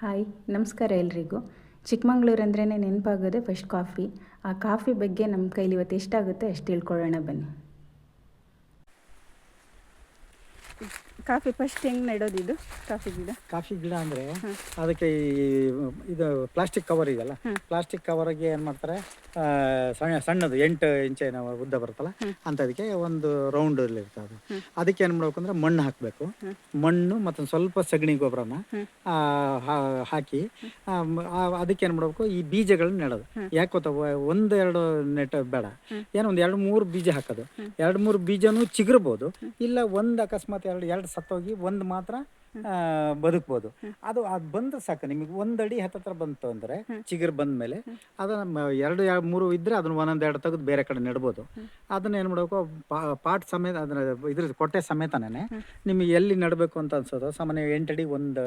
Hi, ನಮಸ್ಕಾರ ಎಲ್ರಿಗೂ. ಚಿಕ್ಕಮಂಗ್ಳೂರು ಅಂದ್ರೇ ನೆನಪಾಗೋದೆ ಫಸ್ಟ್ ಕಾಫಿ ಆ ಕಾಫಿ ಬಗ್ಗೆ ನಮ್ಮ ಕೈಲಿ ಇವತ್ತು ಎಷ್ಟಾಗುತ್ತೆ ಅಷ್ಟು ತಿಳ್ಕೊಳ್ಳೋಣ ಬನ್ನಿ. ಕಾಫಿ ಫಸ್ಟ್ ಹೆಂಗ್ ನೆಡೋದು ಇದು? ಕಾಫಿ ಗಿಡ? ಕಾಫಿ ಗಿಡ ಅಂದ್ರೆ ಅದಕ್ಕೆ ಈ ಇದು ಪ್ಲಾಸ್ಟಿಕ್ ಕವರ್ ಇದೆಯಲ್ಲ ಪ್ಲಾಸ್ಟಿಕ್ ಕವರಿಗೆ ಏನ್ ಮಾಡ್ತಾರೆ ಆ, ಸಣ್ಣ ಸಣ್ಣದು ಎಂಟು ಇಂಚಿನ ಉದ್ದ ಬರುತ್ತಲ್ಲ ಅಂತದಕ್ಕೆ ಒಂದು ರೌಂಡ್ ಇರ್ತದೆ. ಅದು ಅದಕ್ಕೆ ಏನ್ ಮಾಡ್ಬೇಕು ಅಂದ್ರೆ ಮಣ್ಣು ಹಾಕಬೇಕು. ಮಣ್ಣು ಮತ್ತೆ ಸ್ವಲ್ಪ ಸಗಣಿ ಗೊಬ್ಬರನ ಆ, ಹಾ- ಹಾಕಿ ಆ, ಮ- ಆ, ಅದಕ್ಕೆ ಏನ್ ಮಾಡ್ಬೇಕು ಈ ಬೀಜಗಳನ್ನ ನೆಡೋದು. ಯಾಕೆ ಗೊತ್ತಾ ಒ- ಒಂದು ಎರಡು ನೆಟ್ ಬೇಡ. ಏನೋ ಒಂದು ಎರಡು ಮೂರು ಬೀಜ ಹಾಕೋದು. ಎರಡು ಮೂರು ಬೀಜನೂ ಚಿಗುರ್ಬೋದು. ಇಲ್ಲ ಒಂದು ಅಕಸ್ಮಾತ್ ಎರಡು ಎರಡು ಸತ್ತೋಗಿ ಒಂದು ಮಾತ್ರ ಬದುಕ್ಬೋದು. ಅದು ಅದು ಬಂದ್ರೆ ಸಾಕು. ನಿಮಗೆ ಒಂದಡಿ ಅಡಿ ಹತ್ತತ್ರ ಬಂತು ಅಂದ್ರೆ ಚಿಗುರು ಬಂದ ಮೇಲೆ ಅದನ್ನ ಎರಡು ಎರಡು ಮೂರು ಇದ್ರೆ ಅದನ್ನ ಒಂದೊಂದು ಎರಡು ತೆಗೆದು ಬೇರೆ ಕಡೆ ನೆಡ್ಬೋದು. ಅದನ್ನ ಏನು ಮಾಡಬೇಕು? ಪಾಟ್ ಸಮೇತ ಅದನ್ನ ಇದ್ರ ಕೊಟ್ಟೆ ಸಮೇತನೇ ನಿಮಗೆ ಎಲ್ಲಿ ನೆಡಬೇಕು ಅಂತ ಅನ್ಸೋದು ಸಾಮಾನ್ಯ ಎಂಟಡಿ ಒಂದು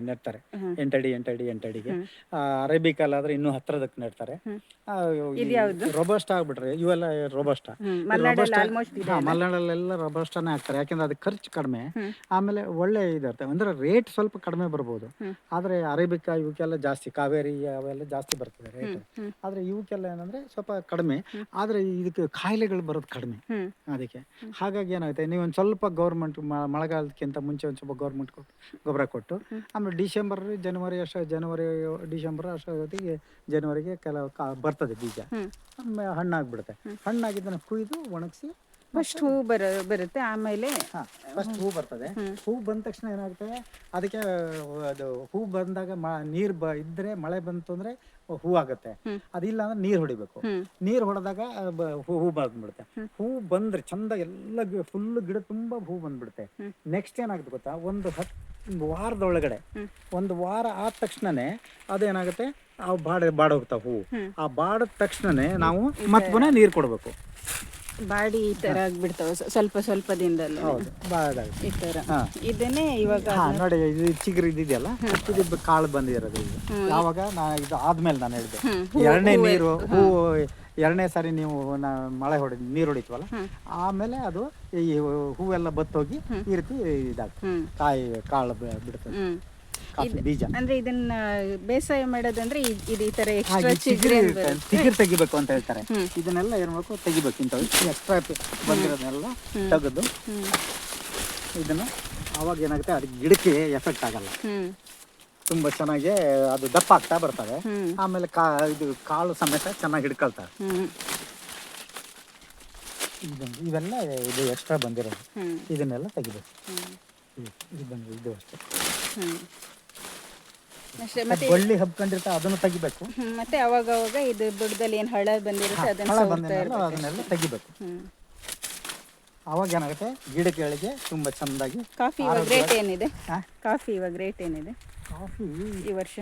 ನೆಡ್ತಾರೆ. ಎಂಟಡಿ ಎಂಟಡಿ ಎಂಟಡಿಗೆ. ಅರೇಬಿಕಲ್ ಆದ್ರೆ ಇನ್ನೂ ಹತ್ರದಕ್ಕೆ ನೆಡ್ತಾರೆ. ರೊಬಸ್ಟ್ ಆಗ್ಬಿಟ್ರೆ ಇವೆಲ್ಲ ರೊಬಸ್ಟ ಮಲ್ನಾಡಲ್ಲೆಲ್ಲ ಇದೆ ರೊಬಸ್ಟಾನೇ ಹಾಕ್ತಾರೆ. ಯಾಕಂದ್ರೆ ಅದಕ್ಕೆ ಖರ್ಚು ಕಡಿಮೆ. ಆಮೇಲೆ ಒಳ್ಳೆ ಇದಿರುತ್ತೆ ಅಂದ್ರೆ ರೇಟ್ ಸ್ವಲ್ಪ ಕಡಿಮೆ ಬರ್ಬೋದು. ಆದ್ರೆ ಅರೇಬಿಕಾ ಇವಕ್ಕೆಲ್ಲ ಜಾಸ್ತಿ ಕಾವೇರಿ ಅವೆಲ್ಲ ಜಾಸ್ತಿ ಬರ್ತದೆ ರೇಟ್ ಆದ್ರೆ ಇವಕ್ಕೆಲ್ಲ ಏನಂದ್ರೆ ಸ್ವಲ್ಪ ಕಡಿಮೆ. ಆದ್ರೆ ಇದಕ್ಕೆ ಕಾಯಿಲೆಗಳು ಬರೋದು ಕಡಿಮೆ. ಅದಕ್ಕೆ. ಹಾಗಾಗಿ ಏನಾಗುತ್ತೆ ನೀವು ಒಂದು ಸ್ವಲ್ಪ ಗೌರ್ಮೆಂಟ್ ಮಳೆಗಾಲಕ್ಕಿಂತ ಮುಂಚೆ ಒಂದು ಸ್ವಲ್ಪ ಗೌರ್ಮೆಂಟ್ ಕೊಟ್ಟು ಗೊಬ್ಬರ ಕೊಟ್ಟು ಆಮೇಲೆ ಡಿಸೆಂಬರ್ ಜನವರಿ ಅಷ್ಟು ಜನವರಿ ಡಿಸೆಂಬರ್ ಅಷ್ಟೊತ್ತಿಗೆ ಜನವರಿಗೆ ಕೆಲವು ಬರ್ತದೆ ಬೀಜ. ಆಮೇಲೆ ಹಣ್ಣಾಗ್ಬಿಡುತ್ತೆ. ಹಣ್ಣಾಗಿದ್ದನ್ನು ಕುಯ್ದು ಒಣಗಿಸಿ ಫಸ್ಟ್ ಹೂ ಬರ ಬರುತ್ತೆ ಆಮೇಲೆ ಫಸ್ಟ್ ಹೂ ಬರ್ತದೆ. ಹೂ ಬಂದ ತಕ್ಷಣ ಏನಾಗುತ್ತೆ ಅದಕ್ಕೆ ಅದು ಹೂ ಬಂದಾಗ ಮ ನೀರು ಬ ಇದ್ರೆ ಮಳೆ ಬಂತು ಅಂದ್ರೆ ಹೂ ಆಗುತ್ತೆ. ಅದಿಲ್ಲ ಅಂದ್ರೆ ನೀರ್ ಹೊಡಿಬೇಕು. ನೀರ್ ಹೊಡೆದಾಗ ಹೂ ಹೂ ಬಂದ್ಬಿಡುತ್ತೆ. ಹೂ ಬಂದ್ರೆ ಚಂದ ಎಲ್ಲ ಫುಲ್ ಗಿಡ ತುಂಬಾ ಹೂ ಬಂದ್ಬಿಡುತ್ತೆ. ನೆಕ್ಸ್ಟ್ ಏನಾಗುತ್ತೆ ಗೊತ್ತಾ? ಒಂದು ಹತ್ತು ವಾರದೊಳಗಡೆ ಒಂದು ವಾರ ಆದ ತಕ್ಷಣನೇ ಅದೇನಾಗುತ್ತೆ? ಆ ಬಾಡ ಬಾಡೋಗ್ತಾವ ಹೂ. ಆ ಬಾಡದ ತಕ್ಷಣನೇ ನಾವು ಮತ್ತೆ ಪುನಃ ನೀರು ಕೊಡಬೇಕು. ಬಾಡಿ ಈ ತರ ಆಗ್ಬಿಡ್ತಾವ. ಸ್ವಲ್ಪ ಸ್ವಲ್ಪ ದಿನದಲ್ಲಿ ಹೌದು ಈ ತರ. ಹಾ. ಇದನ್ನೇ ಇವಾಗ ಹಾ ನೋಡಿ ಇದು ಚಿಗುರು ಇದಿದೆಯಲ್ಲ ಇದು ಕಾಳು ಬಂದಿರೋದು ಇದು. ಯಾವಾಗ ನಾ ಇದು ಆದ್ಮೇಲೆ ನಾನು ಹೇಳಿದೆ. ಎರಡನೇ ನೀರು ಹೂವು ಎರಡನೇ ಸಾರಿ ನೀವು ನಾ ಮಳೆ ಹೊಡಿ ನೀರು ಹೊಡಿತವಲ್ಲ? ಆಮೇಲೆ ಅದು ಈ ಹೂವೆಲ್ಲ ಬತ್ತೋಗಿ ಈ ರೀತಿ ಇದಾಗ್ತದೆ. ಹ್ಮ್. ಕಾಯಿ ಕಾಳು ಬ- ಬಿಡ್ತದೆ. ಹ್ಮ್. ಬೀಜ. ಅಂದ್ರೆ ಇದನ್ನ ಬೇಸಾಯ ಮಾಡೋದಂದ್ರೆ ಇದು ಈ ತರ ಹಾಗೆ ಎಕ್ಸ್ಟ್ರಾ ಚಿಗುರು ಚಿಗ್ರೆ ಇರುತ್ತೆ. ಚಿಗುರು ತೆಗಿಬೇಕು ಅಂತ ಹೇಳ್ತಾರೆ. ಇದನ್ನೆಲ್ಲ ಏನ್ ಮಾಡ್ಬೇಕು? ತೆಗಿಬೇಕು ಇಂಥವು. ಎಕ್ಸ್ಟ್ರಾ ಬಂದಿರೋದನ್ನೆಲ್ಲ ತೆಗೆದು ಇದನ್ನ ಅವಾಗ ಏನಾಗುತ್ತೆ? ಅದಕ್ಕೆ ಗಿಡಕ್ಕೆ ಎಫೆಕ್ಟ್ ಆಗಲ್ಲ. ತುಂಬಾ ತುಂಬ ಚೆನ್ನಾಗಿ ಅದು ದಪ್ಪ ಆಗ್ತಾ ಬರ್ತವೆ. ಹ್ಮ್. ಆಮೇಲೆ ಕಾ ಇದು ಕಾಳು ಸಮೇತ ಚೆನ್ನಾಗಿ ಹಿಡ್ಕೊಳ್ತಾರೆ. ಹ್ಮ್. ಇದು- ಇವೆಲ್ಲ ಇದು ಎಕ್ಸ್ಟ್ರಾ ಬಂದಿರೋದು. ಹ್ಮ್. ಇದನ್ನೆಲ್ಲ ತೆಗಿಬೇಕು. ಹ್ಮ್. ಇದು- ಇದು ಬಂದು ಇದು ಅಷ್ಟೇ. ಹ್ಮ್. ಅಷ್ಟೇ ಮತ್ತೆ ಬಳ್ಳಿ ಹಬ್ಕೊಂಡಿರ್ತಾ ಅದನ್ನು ತೆಗಿಬೇಕು. ಹ್ಮ್, ಮತ್ತೆ ಅವಾಗ ಅವಾಗ ಇದು ಬುಡದಲ್ಲಿ ಏನು ಹಳ ಬಂದಿರುತ್ತೆ ಅದನ್ನ ಹಳ ಇರ್ಬೇಕು. ಅದನ್ನೆಲ್ಲ ತೆಗಿಬೇಕು. ಹ್ಮ್. ಅವಾಗ ಏನಾಗುತ್ತೆ ಗಿಡಗಳಿಗೆ ತುಂಬ ಚೆಂದಾಗಿ ಕಾಫಿ ಇವಾಗ ರೇಟ್ ಏನಿದೆ? ಹಾ? ಕಾಫಿ ಇವಾಗ ರೇಟ್ ಏನಿದೆ? ಕಾಫಿ ಈ ವರ್ಷ?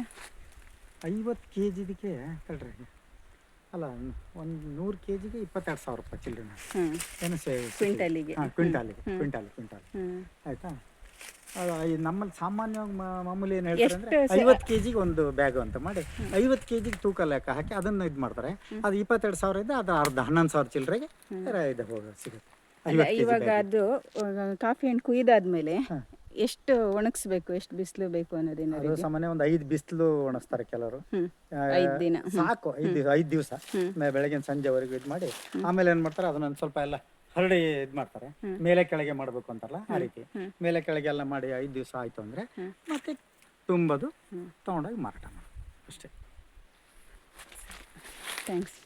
ಐವತ್ತು ಕೆ ಜಿದಕ್ಕೆ ತಡ್ರಿ ಅಲ್ಲ ಒಂದು ನೂರು ಕೆ ಜಿಗೆ ಇಪ್ಪತ್ತೆರಡು ಸಾವಿರ ರೂಪಾಯಿ ಚಿಲ್ಲರೆ ಹ್ಮ್. ಏನು ಸೇ ಕ್ವಿಂಟಲಿಗೆ. ಕ್ವಿಂಟಾಲಿಗೆ ಕ್ವಿಂಟಾಲ್ ಕ್ವಿಂಟಾಲ್. ಹ್ಮ್. ಆಯ್ತಾ? ನಮ್ಮಲ್ಲಿ ಸಾಮಾನ್ಯವಾಗಿ ಮಾಮೂಲಿ ಏನು ಹೇಳ್ತಾರೆ ಅಂದ್ರೆ ಐವತ್ತು ಕೆ ಜಿಗೆ ಒಂದು ಬ್ಯಾಗ್ ಅಂತ ಮಾಡಿ ಐವತ್ತು ಕೆ ಜಿಗೆ ತೂಕ ಲೆಕ್ಕ ಹಾಕಿ ಅದನ್ನ ಇದು ಮಾಡ್ತಾರೆ. ಅದು ಇಪ್ಪತ್ತೆರಡು ಸಾವಿರ ಇದ್ದ ಅದು ಅರ್ಧ ಹನ್ನೊಂದು ಸಾವಿರ ಚಿಲ್ಲರೆಗೆ ಇದು ಹೋಗ ಸಿಗುತ್ತೆ. ಇವಾಗ ಅದು ಕಾಫಿ ಹಣ್ಣು ಕುಯ್ದಾದ್ಮೇಲೆ ಎಷ್ಟು ಒಣಗಿಸ್ಬೇಕು ಎಷ್ಟು ಬಿಸಿಲು ಬೇಕು ಅನ್ನೋದೇನಾದ್ರು ಸಾಮಾನ್ಯ ಒಂದು ಐದು ಬಿಸಿಲು ಒಣಗಿಸ್ತಾರೆ ಕೆಲವರು. ಐದ್ ದಿನ. ಸಾಕು ಐದು ಐದು ದಿವಸ. ಬೆಳಗಿನ ಸಂಜೆವರೆಗೂ ಇದು ಮಾಡಿ ಆಮೇಲೆ ಏನು ಮಾಡ್ತಾರೆ ಅದನ್ನ ಸ್ವಲ್ಪ ಎಲ್ಲ ಹರಡಿ ಇದು ಮಾಡ್ತಾರೆ. ಮೇಲೆ ಕೆಳಗೆ ಮಾಡಬೇಕು ಅಂತಾರಲ್ಲ ಆ ರೀತಿ. ಮೇಲೆ ಕೆಳಗೆ ಎಲ್ಲ ಮಾಡಿ ಐದು ದಿವಸ ಆಯ್ತು ಅಂದ್ರೆ ಮತ್ತೆ ತುಂಬದು ತಗೊಂಡೋಗಿ ಮಾರಾಟ ಮಾಡೋದು ಅಷ್ಟೇ. ಥ್ಯಾಂಕ್ಸ್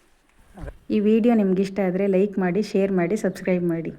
ಈ ವಿಡಿಯೋ ನಿಮ್ಗೆ ಇಷ್ಟ ಆದರೆ ಲೈಕ್ ಮಾಡಿ ಶೇರ್ ಮಾಡಿ ಸಬ್ಸ್ಕ್ರೈಬ್ ಮಾಡಿ.